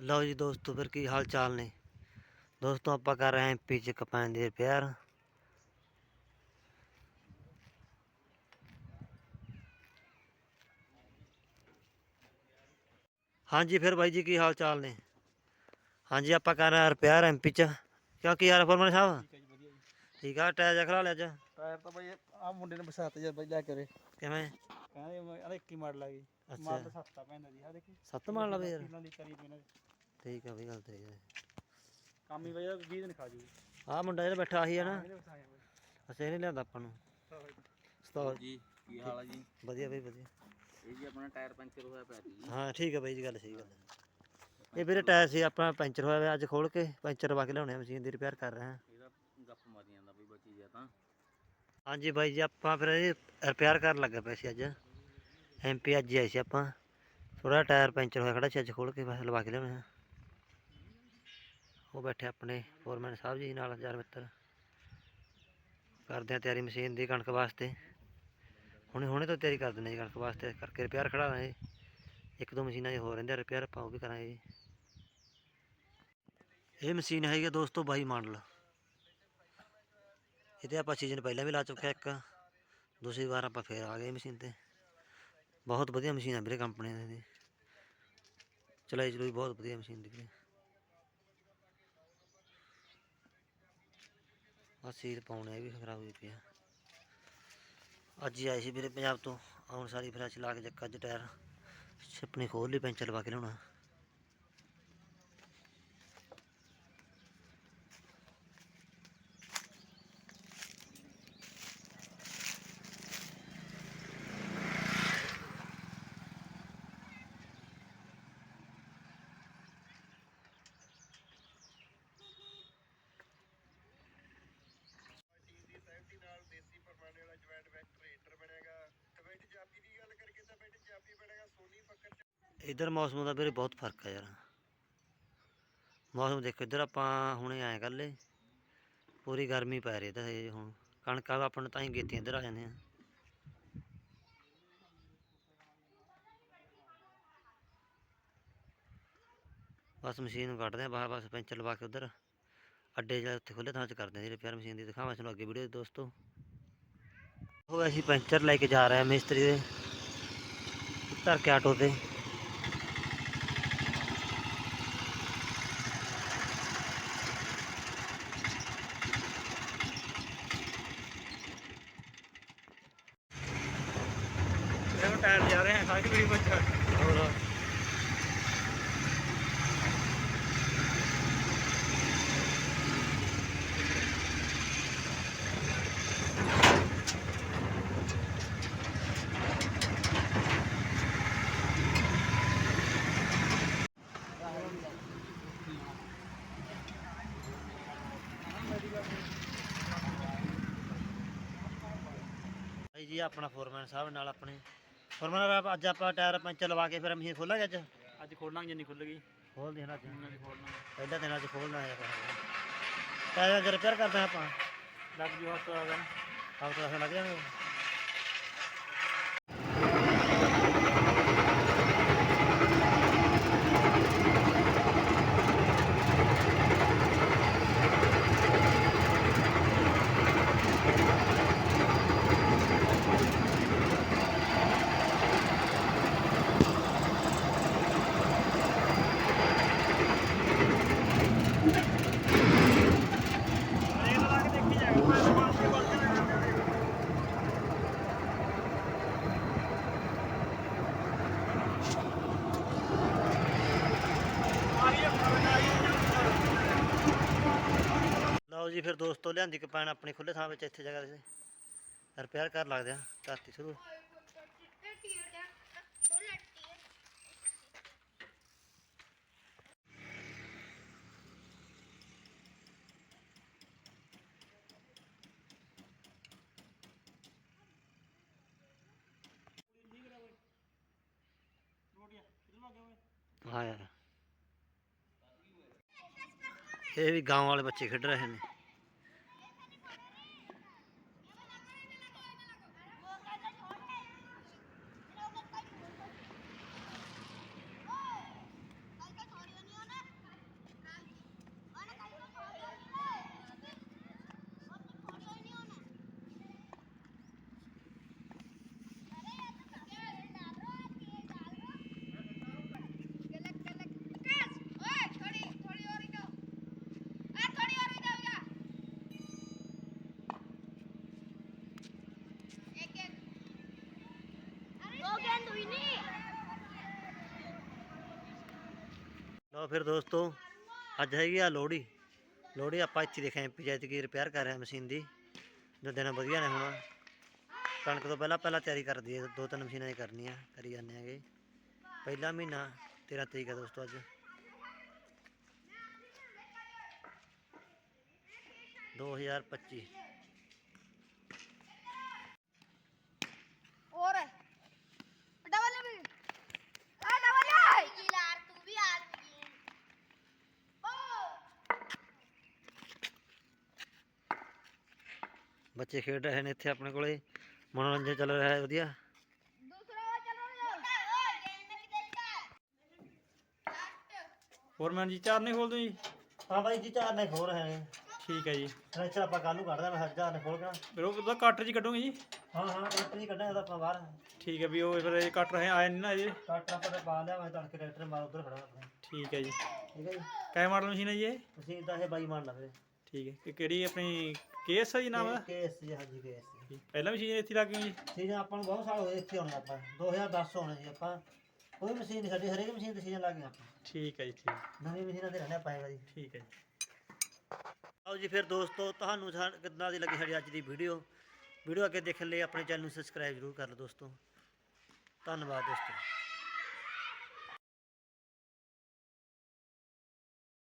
ਲਓ ਜੀ ਦੋਸਤੋ ਫਿਰ ਕੀ ਹਾਲ ਚਾਲ ਨੇ ਦੋਸਤੋ ਆਪਾਂ ਕਰ ਰਹੇ ਹਾਂ ਐਮਪੀ ਚ ਕਪਾਨ ਦੀ ਰਿਪੇਅਰ ਹਾਂਜੀ ਫਿਰ ਬਾਈ ਜੀ ਕੀ ਹਾਲ ਚਾਲ ਨੇ ਹਾਂਜੀ ਆਪਾਂ ਕਰ ਰਹੇ ਹਾਂ ਰਿਪੇਅਰ ਐਮਪੀ ਚ ਕਿਉਂ ਕੀ ਹਾਲ ਫਰਮਾਨ ਸਾਹਿਬ ਠੀਕ ਹੈ ਜੀ ਵਧੀਆ ਜੀ ਠੀਕ ਆ ਟਾਇਰ ਜਿਹਾ ਖਲਾ ਲਿਆ ਅੱਜ ਟਾਇਰ ਤਾਂ ਬਈ ਆ ਮੁੰਡੇ ਨੇ ਬਸਾਤ ਜਦ ਬਈ ਲੈ ਕੇ ਉਰੇ ਕਿਵੇਂ ਕਹਿੰਦੇ ਮੈਂ ਇਹਦਾ 21 ਮਾਡਲ ਆ ਗਈ ਅੱਛਾ। ਮਾਡਲ ਸਸਤਾ ਪੈਂਦਾ ਜੀ ਆ ਦੇਖੀ ਸੱਤ ਮਾਰ ਲਵੇ ਯਾਰ ਇਹਨਾਂ ਦੀ ਕਰੀ ਵੀ ਇਹਨਾਂ ਦੀ ਠੀਕ ਆ ਵੀ ਗੱਲ ਤੇਰੀ ਹੈ। ਕੰਮ ਹੀ ਬਈ ਇਹਦਾ 20 ਦਿਨ ਖਾ ਜੂ ਆਹ ਮੁੰਡਾ ਜਿਹੜਾ ਬੈਠਾ ਆਹੀ ਹੈ ਨਾ ਬਈ ਨਹੀਂ ਲਿਆਂਦਾ ਆਪਾਂ ਨੂੰ। ਸਤਾਓ ਜੀ। ਕੀ ਹਾਲ ਆ ਜੀ? ਵਧੀਆ ਬਈ ਵਧੀਆ। ਇਹ ਜੀ ਆਪਣਾ ਟਾਇਰ ਪੰਚਰ ਹੋਇਆ ਪਿਆ ਸੀ। ਜੀ ਹਾਂ ਠੀਕ ਹੈ ਬਾਈ ਜੀ ਗੱਲ ਸਹੀ ਗੱਲ ਹੈ ਇਹ ਵੀਰੇ ਟਾਇਰ ਸੀ ਆਪਣਾ ਪੈਂਚਰ ਹੋਇਆ ਹੋਇਆ ਅੱਜ ਖੋਲ ਕੇ ਪੈਂਚਰ ਪਾ ਕੇ ਲਿਆਉਣੇ ਆ ਮਸ਼ੀਨ ਦੀ ਰਿਪੇਅਰ ਕਰ ਰਹੇ ਹਾਂ। ਇਹਦਾ ਗੱਪ ਮਾਰੀ ਜਾਂਦਾ ਬਈ ਬਚੀ ਜਾ ਤਾਂ। ਹਾਂਜੀ ਬਾਈ ਜੀ ਆਪਾਂ ਫਿਰ ਇਹ ਰਿਪੇਅਰ ਕਰਨ ਲੱਗੇ ਪਏ ਸੀ ਅੱਜ। ਐਮਪੀ ਅੱਜ ਹੀ ਆਏ ਸੀ ਆਪਾਂ। ਥੋੜਾ ਟਾਇਰ ਪੈਂਚਰ ਹੋਇਆ ਖੜਾ ਸੀ ਅੱਜ ਖੋਲ ਕੇ ਬਸ ਲਵਾ ਕੇ ਲਿਆਉਣੇ ਆ। ਉਹ ਬੈਠੇ ਆਪਣੇ ਫੋਰਮੈਨ ਸਾਹਿਬ ਜੀ ਨਾਲ, ਯਾਰ ਮਿੱਤਰ। ਕਰਦੇ ਆ ਤਿਆਰੀ ਮਸ਼ੀਨ ਦੀ ਕਣਕ ਵਾਸਤੇ। ਹੁਣੇ ਹੁਣੇ ਤੋਂ ਤਿਆਰੀ ਕਰ ਦਿੰਦੇ ਜੀ ਕਣਕ ਵਾਸਤੇ, ਕਰਕੇ ਰਿਪੇਅਰ ਖੜਾ ਦਾਂਗੇ ਇੱਕ ਦੋ ਮਸ਼ੀਨਾਂ ਜੀ ਹੋ ਰਹਿੰਦੇ ਰਿਪੇਅਰ ਆਪਾਂ ਉਹ ਵੀ ਕਰਾਂਗੇ ਜੀ। ਇਹ ਮਸ਼ੀਨ ਹੈਗੀ ਆ ਦੋਸਤੋ ਬਾਈ ਮਾਡਲ। ਇਹਦੇ ਆਪਾਂ ਸੀਜ਼ਨ ਪਹਿਲਾਂ ਵੀ ਲਾ ਚੁੱਕਿਆ ਇੱਕ। ਦੂਸਰੀ ਵਾਰ ਆਪਾਂ ਫੇਰ ਆ ਗਏ ਮਸ਼ੀਨ ਤੇ। ਬਹੁਤ ਵਧੀਆ ਮਸ਼ੀਨ ਆ ਵੀਰੇ ਕੰਪਨੀ ਦੀ। ਚਲਾਈ ਚਲੂਈ ਬਹੁਤ ਵਧੀਆ ਮਸ਼ੀਨ ਦੀ ਵੀਰੇ ਆ ਸੀਲ ਪਾਉਣੇ ਇਹ ਵੀ ਖਰਾਬ ਹੋਈ ਪਿਆ ਅੱਜ ਹੀ ਆਏ ਸੀ ਵੀਰੇ ਪੰਜਾਬ ਤੋਂ, ਆਉਣ ਸਾਰੀ ਫਿਰ ਚਲਾ ਕੇ ਜੱਕਾ ਅੱਜ ਟਾਇਰ। ਛਿਪਣੀ ਖੋਲ ਲਈ, ਪੈਂਚਰ ਲਵਾ ਕੇ ਲਿਆਉਣਾ। ਇਧਰ ਮੌਸਮ ਦਾ ਵੀਰੇ ਬਹੁਤ ਫ਼ਰਕ ਆ ਯਾਰ। ਮੌਸਮ ਦੇਖੋ, ਇਧਰ ਆਪਾਂ ਹੁਣੇ ਆਏ ਕੱਲੇ ਪੂਰੀ ਗਰਮੀ ਪੈ ਰਹੀ ਤਾਂ ਇਹ ਹੁਣ। ਕਣਕਾਂ ਦਾ ਆਪਾਂ ਨੂੰ ਤਾਂ ਹੀ ਗੇਤੀਆਂ ਇੱਧਰ ਆ ਜਾਂਦੇ ਆ। ਬਸ ਮਸ਼ੀਨ ਨੂੰ ਕੱਢਦੇ ਆ ਬਾਹਰ ਬਸ ਪੈਂਚਰ ਲਵਾ ਕੇ ਉਧਰ। ਅੱਡੇ ਜਾਂ ਉੱਥੇ ਖੁੱਲੇ ਥਾਂ 'ਚ ਕਰਦੇ ਆ ਜੀ ਰਿਪੇਅਰ ਮਸ਼ੀਨ ਦੀ। ਦਿਖਾਵਾਂ ਤੁਹਾਨੂੰ ਅੱਗੇ ਵੀਡੀਓ ਦੋਸਤੋ। ਉਹ ਅਸੀਂ ਪੈਂਚਰ ਲੈ ਕੇ ਜਾ ਰਹੇ ਆ ਮਿਸਤਰੀ ਦੇ। ਧਰ ਕੇ ਆਟੋ ਤੇ। ਇਹ ਟਾਇਰ ਜਾ ਰਹੇ ਆ ਸਾਰੀ ਵੀਡੀਓ ਵਿੱਚ। ਜੀ ਆਪਣਾ ਫੋਰਮੈਨ ਸਾਹਿਬ ਨਾਲ ਆਪਣੇ। ਫੋਰਮੈਨ ਸਾਹਿਬ ਅੱਜ ਆਪਾਂ ਟਾਇਰ ਪੈਂਚਰ ਲਵਾ ਕੇ ਫਿਰ ਮਸ਼ੀਨ ਖੋਲਾਂਗੇ ਅੱਜ? ਅੱਜ ਖੋਲਾਂਗੇ ਜਿੰਨੀ ਖੁੱਲ ਗਈ ਖੋਲ ਦੇਣਾ ਅੱਜ ਅੱਜ ਖੋਲਣਾ। ਪਹਿਲਾ ਦਿਨ ਅੱਜ ਖੋਲਣਾ ਹੈ ਟਾਇਰ ਅੱਜ ਰਿਪੇਅਰ ਕਰਦੇ ਆਪਾਂ। ਲੱਗ ਜੂ ਗਿਆ ਆਪ ਤਾਂ ਲੱਗ ਜਾਣਗੇ ਇਹ ਲਾ ਕੇ ਦੇਖੀ ਜਾਏਗਾ ਮੈਂ ਤਾਂ ਬਾਅਦ ਵਿੱਚ ਵਰਤ ਲਓ ਜੀ, ਫਿਰ ਦੋਸਤੋ ਲਿਆਂਦੀ ਕਪੈਨ ਆਪਣੀ ਖੁੱਲੇ ਥਾਂ ਵਿੱਚ, ਇੱਥੇ ਜਗ੍ਹਾ ਤੇ। ਰਿਪੇਅਰ ਕਰ ਲੱਗਦੇ ਆ, ਧਰਤੀ ਸ਼ੁਰੂ। ਹਾਂ ਯਾਰ। ਇਹ ਵੀ ਗਾਂव ਵਾਲੇ ਬੱਚੇ ਖੇਡ ਰਹੇ ਨੇ। ਲਓ ਫਿਰ ਦੋਸਤੋ, ਅੱਜ ਹੈਗੀ ਆ ਲੋਹੜੀ। ਲੋਹੜੀ ਆਪਾਂ ਇੱਥੇ ਦੇਖਿਆ ਐਮਪੀ ਜੈਤ ਕੀ ਰਿਪੇਅਰ ਕਰ ਰਿਹਾ ਮਸ਼ੀਨ ਦੀ। ਜੋ ਦਿਨ ਵਧੀਆ ਨੇ ਹੁਣ। ਕਣਕ ਤੋਂ ਪਹਿਲਾਂ ਪਹਿਲਾਂ ਤਿਆਰੀ ਕਰਦੀ ਹੈ, ਦੋ ਤਿੰਨ ਮਸ਼ੀਨਾਂ ਹੀ ਕਰਨੀਆਂ ਕਰੀ ਜਾਂਦੇ ਹੈਗੇ। ਪਹਿਲਾ ਮਹੀਨਾ 13 ਤਰੀਕ ਹੈ ਦੋਸਤੋ ਅੱਜ। ਦੋ ਹਜ਼ਾਰ ਪੱਚੀ। ਬੱਚੇ ਖੇਡ ਰਹੇ ਨੇ ਇੱਥੇ ਆਪਣੇ ਕੋਲੇ। ਮਨੋਰੰਜਨ ਚੱਲ ਰਿਹਾ ਹੈ ਵਧੀਆ। ਹੋਰ ਜੀ ਚਾਰ ਨਹੀਂ ਖੋਲ ਜੀ? ਹਾਂ ਬਾਈ ਜੀ ਚਾਰ ਨੇ ਖੋਲ ਰਹੇ ਨੇ। ਠੀਕ ਹੈ ਜੀ। ਰੈਚਰ ਆਪਾਂ ਕੱਲ ਨੂੰ ਕੱਢਦਾ ਮੈਂ ਹਜ਼ਾਰ ਨੇ ਖੋਲ ਫਿਰ ਉਹ ਤਾਂ ਕੱਟ ਜੀ ਕੱਢੋਗੇ ਜੀ? ਹਾਂ ਹਾਂ ਕੱਟ ਜੀ ਕੱਢਣਾ ਇਹਦਾ ਆਪਾਂ ਬਾਹਰ। ਠੀਕ ਹੈ ਵੀ ਉਹ ਫਿਰ ਇਹ ਕੱਟ ਰਹੇ ਆਏ ਨਹੀਂ ਨਾ ਇਹ ਕੱਟ ਆਪਾਂ ਤਾਂ ਪਾ ਲਿਆ ਮੈਂ ਤੜਕੇ ਟਰੈਕਟਰ ਮਾਰ ਉਧਰ ਖੜਾ ਆਪਣੇ। ਠੀਕ ਹੈ ਜੀ। ਠੀਕ ਹੈ ਜੀ। ਕਾਇ ਮਸ਼ੀਨ ਹੈ ਜੀ ਇਹ? ਮਸ਼ੀਨ ਤਾਂ ਇਹ ਬਾਈ ਮਾਡਲ ਲਵੇ ਠੀਕ ਹੈ ਕਿ ਕਿਹੜੀ ਆਪਣੀ ਕੇਸ ਹੈ ਜੀ ਨਾਮ? ਕੇਸ ਜੀ ਹਾਂਜੀ ਕੇਸ ਜੀ। ਪਹਿਲਾਂ ਮਸ਼ੀਨ ਇੱਥੇ ਲੱਗ ਗਈ ਜੀ? ਸੀਜ਼ਨ ਆਪਾਂ ਨੂੰ ਬਹੁਤ ਸਾਲ ਹੋਏ ਇੱਥੇ ਆਉਣੇ ਆਪਾਂ। 2010 ਆਉਣੇ ਜੀ ਆਪਾਂ। ਕੋਈ ਮਸ਼ੀਨ ਨਹੀਂ ਸਾਡੀ ਹਰੇਕ ਮਸ਼ੀਨ ਤੇ ਸੀਜ਼ਨ ਲੱਗ ਆਪਾਂ। ਠੀਕ ਹੈ ਜੀ ਠੀਕ। ਨਵੀਂ ਮਸ਼ੀਨਾਂ ਤੇ ਰਹਿਣਾ ਪਏਗਾ ਜੀ। ਠੀਕ ਹੈ ਜੀ। ਆਓ ਜੀ ਫਿਰ ਦੋਸਤੋ ਤੁਹਾਨੂੰ ਸਾ- ਕਿੱਦਾਂ ਦੀ ਲੱਗੀ ਸਾਡੀ ਅੱਜ ਦੀ ਵੀਡੀਓ? ਵੀਡੀਓ ਅੱਗੇ ਦੇਖਣ ਲਈ ਆਪਣੇ ਚੈਨਲ ਨੂੰ ਸਬਸਕ੍ਰਾਈਬ ਜ਼ਰੂਰ ਕਰ ਲਓ ਦੋਸਤੋ। ਧੰਨਵਾਦ ਦੋਸਤੋ।